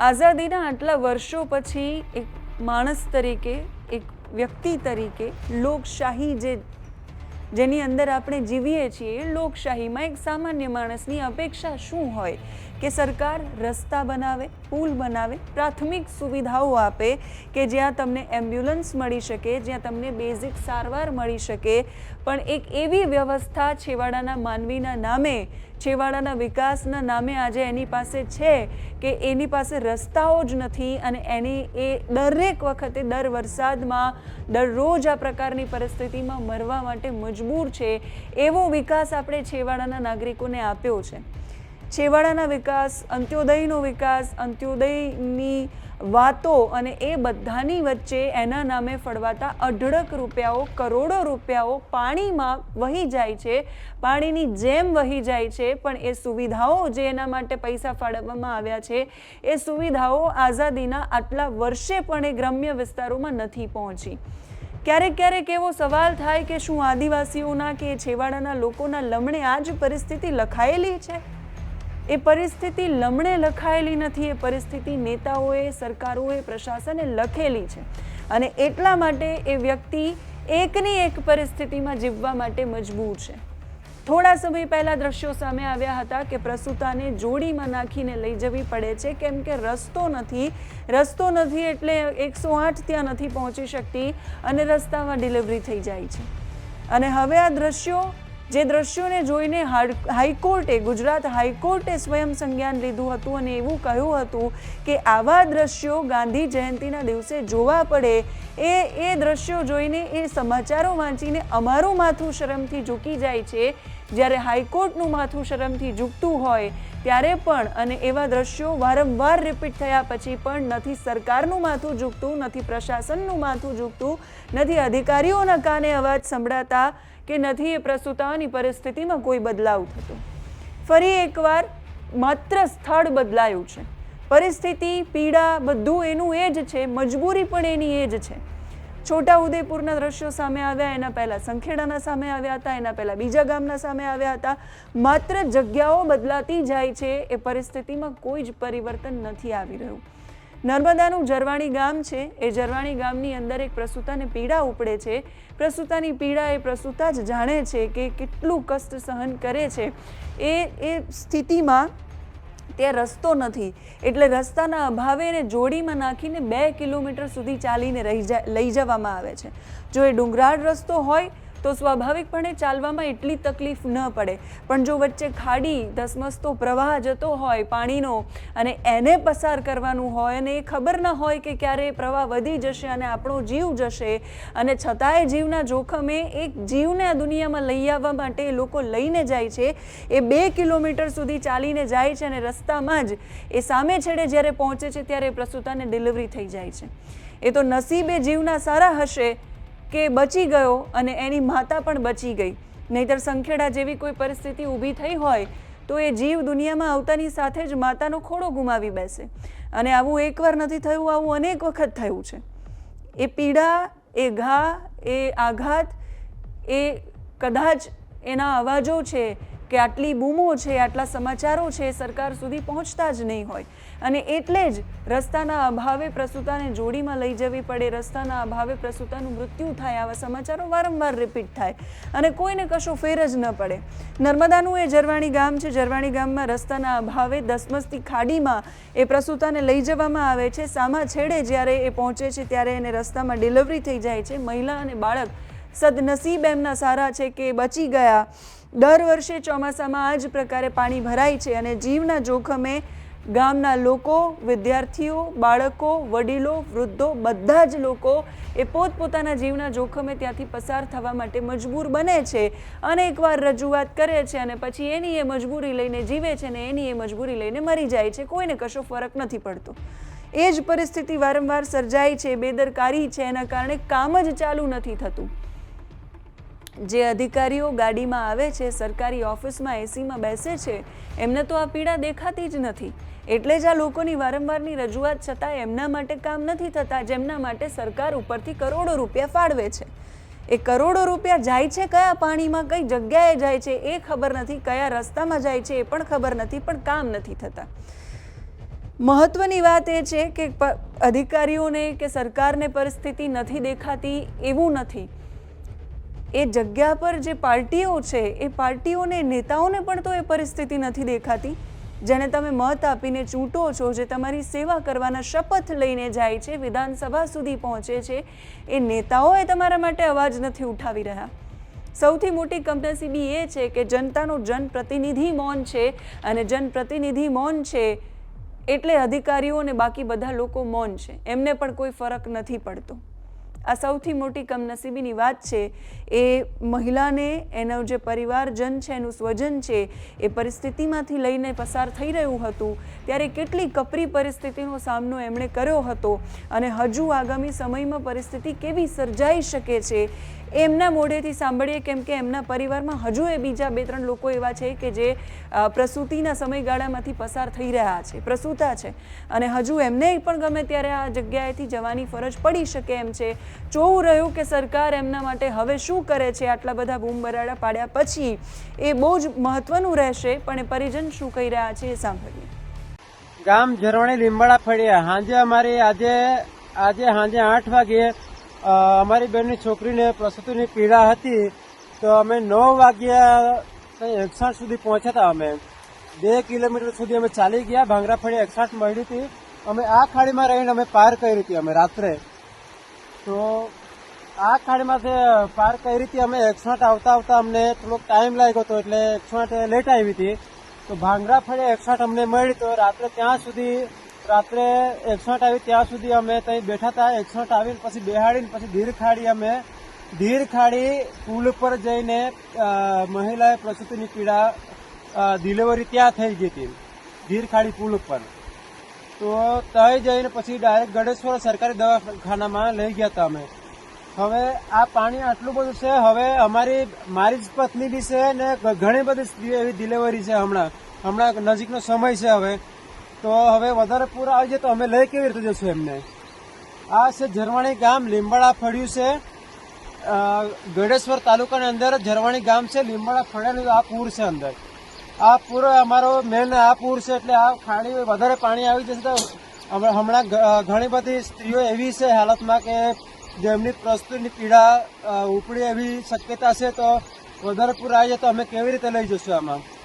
આઝાદીના આટલા વર્ષો પછી એક માણસ તરીકે, એક વ્યક્તિ તરીકે લોકશાહી જે, જેની અંદર આપણે જીવીએ છીએ, લોકશાહીમાં એક સામાન્ય માણસની અપેક્ષા શું હોય? કે સરકાર રસ્તા બનાવે, પુલ બનાવે, પ્રાથમિક સુવિધાઓ આપે કે જ્યાં તમને એમ્બ્યુલન્સ મળી શકે, જ્યાં તમને બેઝિક સારવાર મળી શકે. પણ એક એવી વ્યવસ્થા છેવાડાના માનવીના નામે, છેવાડાના વિકાસના નામે આજે એની પાસે છે કે એની પાસે રસ્તાઓ જ નથી અને એની એ દરેક વખતે દર વરસાદમાં, દરરોજ આ પ્રકારની પરિસ્થિતિમાં મરવા માટે મજબૂર છે. એવો વિકાસ આપણે છેવાડાના નાગરિકોને આપ્યો છે. છેવાડાના વિકાસ, અંત્યોદયનો વિકાસ, અંત્યોદયની વાતો અને એ બધાની વચ્ચે એના નામે ફળવાતા અઢળક રૂપિયાઓ, કરોડો રૂપિયાઓ પાણીમાં વહી જાય છે. પાણીની જેમ વહી જાય છે, પણ એ સુવિધાઓ જે એના માટે પૈસા ફાળવવામાં આવ્યા છે, એ સુવિધાઓ આઝાદીના આટલા વર્ષે પણ એ ગ્રામ્ય વિસ્તારોમાં નથી પહોંચી. ક્યારેક ક્યારેક એવો સવાલ થાય કે શું આદિવાસીઓના કે છેવાડાના લોકોના લમણે આ જ પરિસ્થિતિ લખાયેલી છે? એ પરિસ્થિતિ લમણે લખાયેલી નથી. એ પરિસ્થિતિ નેતાઓએ, સરકારોએ, પ્રશાસને લખેલી છે. અને એટલા માટે એ વ્યક્તિ એકની એક પરિસ્થિતિમાં જીવવા માટે મજબૂર છે. થોડા સમય પહેલા દ્રશ્યો સામે આવ્યા હતા કે પ્રસૂતાને જોડીમાં નાખીને લઈ જવી પડે છે, કેમ કે રસ્તો નથી. રસ્તો નથી એટલે એકસો આઠ ત્યાં નથી પહોંચી શકતી અને રસ્તામાં ડિલિવરી થઈ જાય છે. અને હવે આ દ્રશ્યો જે દ્રશ્યોને જોઈને હાઈકોર્ટે, ગુજરાત હાઈકોર્ટે સ્વયં સંજ્ઞાન લીધું હતું અને એવું કહ્યું હતું કે આવા દ્રશ્યો ગાંધી જયંતિના દિવસે જોવા પડે. એ એ દ્રશ્યો જોઈને એ સમાચારો વાંચીને અમારું માથું શરમથી ઝૂકી જાય છે. જ્યારે હાઈકોર્ટનું માથું શરમથી ઝૂકતું હોય ત્યારે પણ અને એવા દ્રશ્યો વારંવાર રિપીટ થયા પછી પણ નથી સરકારનું માથું ઝૂકતું, નથી પ્રશાસનનું માથું ઝૂકતું, નથી અધિકારીઓના કાને અવાજ સંભળાતા કે નથી એ પ્રસ્તુતાની પરિસ્થિતિમાં કોઈ બદલાવ થતો. ફરી એકવાર માત્ર સ્થળ બદલાયું છે. પરિસ્થિતિ, પીડા બધું એનું એ જ છે, મજબૂરી પણ એની એ જ છે. છોટા ઉદેપુરના દ્રશ્યો સામે આવ્યા, એના પહેલાં સંખેડાના સામે આવ્યા હતા, એના પહેલાં બીજા ગામના સામે આવ્યા હતા. માત્ર જગ્યાઓ બદલાતી જાય છે, એ પરિસ્થિતિમાં કોઈ જ પરિવર્તન નથી આવી રહ્યું. નર્મદાનું જરવાણી ગામ છે, એ જરવાણી ગામની અંદર એક પ્રસૂતાને પીડા ઉપડે છે. પ્રસૂતાની પીડા એ પ્રસૂતા જ જાણે છે કે કેટલું કષ્ટ સહન કરે છે. એ એ સ્થિતિમાં ત્યાં રસ્તો નથી. એટલે રસ્તાના અભાવે એને જોડીમાં નાખીને બે કિલોમીટર સુધી ચાલીને રહી જાય લઈ જવામાં આવે છે. જો એ ડુંગરાળ રસ્તો હોય તો સ્વાભાવિકપણે ચાલવામાં એટલી તકલીફ ન પડે. પણ જો વચ્ચે ખાડી, ધસમસતો પ્રવાહ જતો હોય, પાણીનો અને એને પસાર કરવાનું હોય અને એ ખબર ન હોય કે ક્યારે પ્રવાહ વધી જશે અને આપણો જીવ જશે અને છતાંય જીવના જોખમે એક જીવને આ દુનિયામાં લઈ આવવા માટે લોકો લઈને જાય છે. એ બે કિલોમીટર સુધી ચાલીને જાય છે અને રસ્તામાં જ એ સામે છેડે જ્યારે પહોંચે છે ત્યારે પ્રસૂતાને ડિલિવરી થઈ જાય છે. એ તો નસીબે જીવના સારા હશે કે બચી ગયો અને એની માતા પણ બચી ગઈ. નહીતર સંખેડા જેવી કોઈ પરિસ્થિતિ ઊભી થઈ હોય તો એ જીવ દુનિયામાં આવતાની સાથે જ માતાનો ખોડો ગુમાવી બેસે. અને આવું એકવાર નથી થયું, આવું અનેક વખત થયું છે. એ પીડા, એ ઘા, એ આઘાત, એ કદાચ એના અવાજો છે કે આટલી બૂમો છે, આટલા સમાચારો છે સરકાર સુધી પહોંચતા જ નહીં હોય. અને એટલે જ રસ્તાના અભાવે પ્રસૂતાને જોડીમાં લઈ જવી પડે, રસ્તાના અભાવે પ્રસૂતાનું મૃત્યુ થાય, આવા સમાચારો વારંવાર રિપીટ થાય. અને કોઈને કશો ફેર જ ન પડે. નર્મદાનું એ જરવાણી ગામ છે, જરવાણી ગામમાં રસ્તાના અભાવે દસમસ્તી ખાડીમાં એ પ્રસૂતાને લઈ જવામાં આવે છે. સામા છેડે જ્યારે એ પહોંચે છે, ત્યારે એને રસ્તામાં ડિલિવરી થઈ જાય છે. મહિલા અને બાળક સદનસીબ એમના સારા છે કે બચી ગયા. દર વર્ષે ચોમાસામાં આ જ પ્રકારે પાણી ભરાય છે અને જીવના જોખમે ગામના લોકો, વિદ્યાર્થીઓ, બાળકો, વડીલો, વૃદ્ધો બધા જ લોકો એ પોતપોતાના જીવના જોખમે ત્યાંથી પસાર થવા માટે મજબૂર બને છે. અનેકવાર રજૂઆત કરે છે અને પછી એની એ મજબૂરી લઈને જીવે છે અને એની એ મજબૂરી લઈને મરી જાય છે, કોઈને કશો ફરક નથી પડતો. એ જ પરિસ્થિતિ વારંવાર સર્જાય છે, બેદરકારી છે, એના કારણે કામ જ ચાલુ નથી થતું. જે અધિકારીઓ ગાડીમાં આવે છે, સરકારી ઓફિસમાં એસીમાં બેસે છે, એમને તો આ પીડા દેખાતી જ નથી. એટલે જ આ લોકોની વારંવારની રજૂઆત છતાં એમના માટે કામ નથી થતા, જેમના માટે સરકાર ઉપરથી કરોડો રૂપિયા ફાળવે છે. એ કરોડો રૂપિયા જાય છે કયા પાણીમાં, કઈ જગ્યાએ જાય છે, એ ખબર નથી, કયા રસ્તામાં જાય છે એ પણ ખબર નથી, પણ કામ નથી થતા. મહત્વની વાત એ છે કે અધિકારીઓને કે સરકારને પરિસ્થિતિ નથી દેખાતી એવું નથી. એ જગ્યા પર જે પાર્ટીઓ છે, એ પાર્ટીઓને, નેતાઓને પણ તો એ પરિસ્થિતિ નથી દેખાતી. જેને તમે મત આપીને ચૂંટો છો, જે તમારી સેવા કરવાના શપથ લઈને જાય છે, વિધાનસભા સુધી પહોંચે છે, એ નેતાઓ એ તમારા માટે અવાજ નથી ઉઠાવી રહ્યા. સૌથી મોટી કમનસીબી એ છે કે જનતાનું જનપ્રતિનિધિ મૌન છે અને જનપ્રતિનિધિ મૌન છે એટલે અધિકારીઓ અને બાકી બધા લોકો મૌન છે. એમને પણ કોઈ ફરક નથી પડતો. આ સૌથી મોટી કમનસીબીની વાત છે, એ મહિલાને, એનો જે પરિવારજન છે, એનું સ્વજન છે, એ પરિસ્થિતિમાંથી લઈને પસાર થઈ રહ્યું હતું, ત્યારે કેટલી કપરી પરિસ્થિતિનો સામનો એમણે કર્યો હતો અને હજુ આગામી સમયમાં પરિસ્થિતિ કેવી સર્જાઈ શકે છે એમના મોઢેથી સાંભળીએ કેમ કે એમના પરિવારમાં હજુ એ બીજા બે ત્રણ લોકો એવા છે કે જે પ્રસૂતિના સમયગાળામાંથી પસાર થઈ રહ્યા છે, પ્રસૂતા છે. અને હજુ એમને પણ ગમે ત્યારે આ જગ્યાએથી જવાની ફરજ પડી શકે એમ છે. જોવું રહ્યું કે સરકાર એમના માટે હવે શું કરે છે, આટલા બધા બૂમબરાડા પાડ્યા પછી એ બહુ જ મહત્વનું રહેશે, પણ એ પરિજન શું કહી રહ્યા છે એ સાંભળીએ. ગામ ઝરવાણી લીંબાળા ફળિયા. હાંજે અમારી આજે આજે હાંજે આઠ વાગે અમારી બેનની છોકરીને પ્રસૂતિની પીડા હતી તો અમે નવ વાગ્યા એકસાઠ સુધી પહોંચ્યા હતા અમે. બે કિલોમીટર સુધી અમે ચાલી ગયા, ભાંગરા ફળી એકસાઠ મળી હતી. અમે આ ખાડીમાં રહીને અમે પાર કરી હતી અમે રાત્રે. તો આ ખાડીમાંથી પાર કરી હતી અમે એકસાઠ આવતા આવતા અમને થોડોક ટાઈમ લાગ્યો હતો એટલે એકસાઠ લેટ આવી હતી. તો ભાંગરા ફળે એકસાઠ અમને મળી તો રાત્રે ત્યાં સુધી રાત્રે એકસઠ આવી ત્યાં સુધી અમે ત્યાં બેઠા હતા એકસઠ આવીને પછી બેહાડીને પછી ધીર ખાડી અમે, ધીર ખાડી પુલ પર જઈને મહિલાએ પ્રસૂતિની પીડા ડિલિવરી ત્યાં થઈ ગઈ હતી, ધીર ખાડી પુલ ઉપર. તો ત્યાં જઈને પછી ડાયરેક્ટ ગણેશ્વર સરકારી દવાખાનામાં લઈ ગયા હતા અમે. હવે આ પાણી આટલું બધું છે, હવે અમારી મારી જ પત્ની બી છે ને ઘણી બધી એવી ડિલિવરી છે હમણાં. હમણાં નજીકનો સમય છે હવે. તો હવે વધારે પૂર આવી જાય તો અમે લઈ કેવી રીતે જશું એમને? આ છે ઝરવાણી ગામ લીંબાડા ફળ્યું છે. અ, તાલુકાની અંદર ઝરવાણી ગામ છે લીંબાડા ફળ્યાનું આ પૂર છે અંદર. આ પૂર અમારો મેન આ પૂર છે એટલે આ ખાડી વધારે પાણી આવી જશે તો હમણાં ઘણી બધી સ્ત્રીઓ એવી છે હાલતમાં કે જેમની પ્રસ્તુતિની પીડા ઉપડી એવી શક્યતા છે તો વધારે પૂર આવી જાય તો અમે કેવી રીતે લઈ જશું આમાં?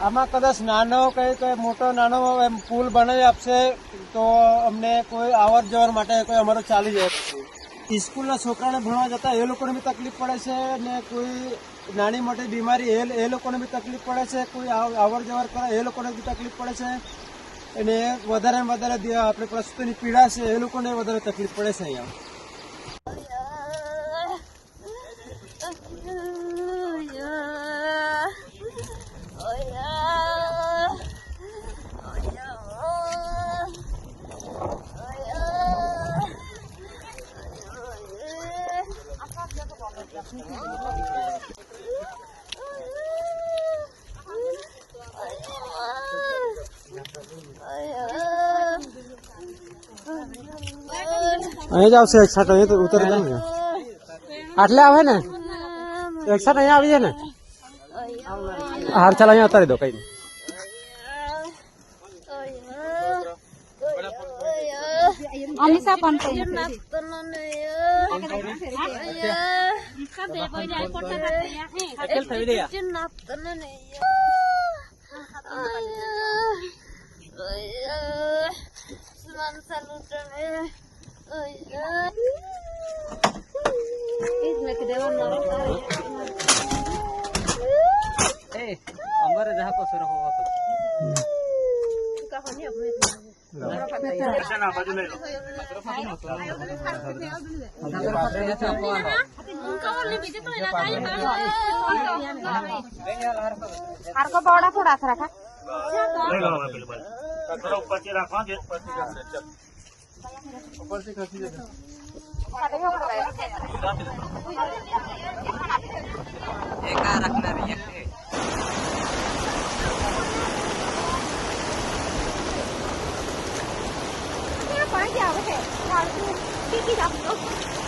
આમાં કદાચ નાનો કઈ કઈ મોટો નાનો એમ પુલ બનાવી આપશે, તો અમને કોઈ આવર જવર માટે કોઈ અમારો ચાલી જાય. સ્કૂલના છોકરાને ભણવા જતા એ લોકોને બી તકલીફ પડે છે ને કોઈ નાની મોટી બીમારી એ એ લોકોને બી તકલીફ પડે છે, કોઈ આવ- આવર જવર કરે એ લોકોને બી તકલીફ પડે છે. અને વધારે વધારે આપણે પ્રસ્તુતિની પીડા છે એ લોકોને વધારે તકલીફ પડે છે અહીંયા. અહીં જ આવશે એકસાઠ અહીં તો ઉતરી જાય ને આટલે આવે ને એકસાઠ અહીંયા આવી જાય ને હાર ચાલ અહીંયા ઉતારી દો કઈ નહીં અમીષા પણ કહી હારકો પાવડા થોડા રાખા પાણી આવે છે ટીકી રાખો એટલે અહીંયા કોણ રોકે આ રામ રામથી તારી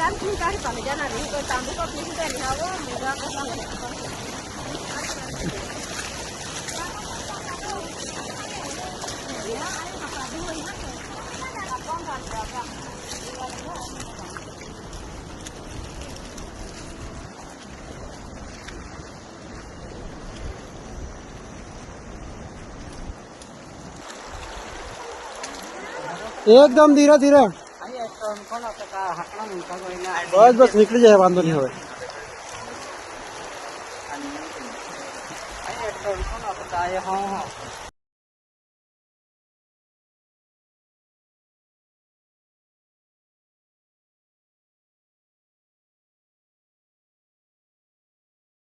પાસે જના રહી કોઈ તાંબુ તો પીસી દે નહીં આવો મુગા કો સામે એકદમ ધીરે ધીરે બસ બસ નીકળી જાય વાંધો નહીં હવે. હા હા.